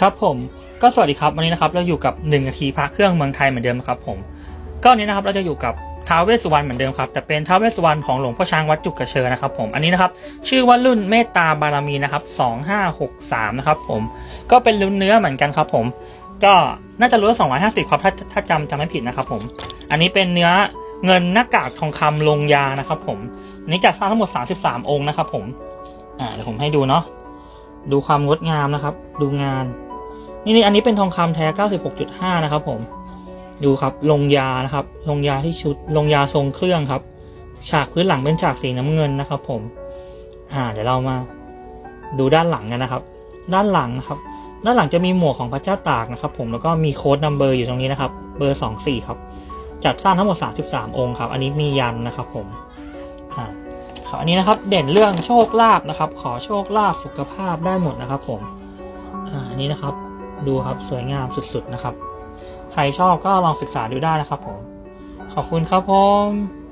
ครับผมก็สวัสดีครับวันนี้นะครับเราอยู่กับ1นาทีพระเครื่องเมืองไทยเหมือนเดิมครับผมก็วันนี้นะครับเราจะอยู่กับท้าวเวสสุวรรณเหมือนเดิมครับแต่เป็นท้าวเวสสุวรรณของหลวงพ่อช้างวัดจุกกระเชอนะครับผมอันนี้นะครับชื่อว่ารุ่นเมตตาบารมีนะครับ2563นะครับผมก็เป็นรุ่นเนื้อเหมือนกันครับผมก็น่าจะรู้ว่า250ครับถ้าถ้าจำจำไม่ผิดนะครับผมอันนี้เป็นเนื้อเงินหน้ากากทองคำลงยานะครับผมอันนี้จัดสร้างทั้งหมด 33 องค์นะครับผมอ่าเดี๋ยวผมให้ดูเนาะ ดูความงดงามนะครับ ดูงาน นี่นี่อันนี้เป็นทองคำแท้ 96.5 นะครับ ผม ดูครับ ลงยานะครับ ลงยาที่ชุด ลงยาทรงเครื่องครับ ฉากพื้นหลังเป็นฉากสีน้ำเงินนะครับ ผม อ่า เดี๋ยวเรามา ดูด้านหลังกันนะครับ ด้านหลังนะครับ ด้านหลังจะมีหมวกของพระเจ้าตากนะครับ ผม แล้วก็มีโค้ดนัมเบอร์อยู่ตรงนี้นะครับ เบอร์ 24 ครับ จัดสร้างทั้งหมด 33 องค์ครับ อันนี้มียันนะครับ ผม อ่า อันนี้นะครับเด่นเรื่องโชคลาภนะครับ ขอโชคลาภสุขภาพได้หมดนะครับ ผมอันนี้นะครับดูครับสวยงามสุดๆนะครับ ใครชอบก็ลองศึกษาดูได้นะครับผม ขอบคุณครับผม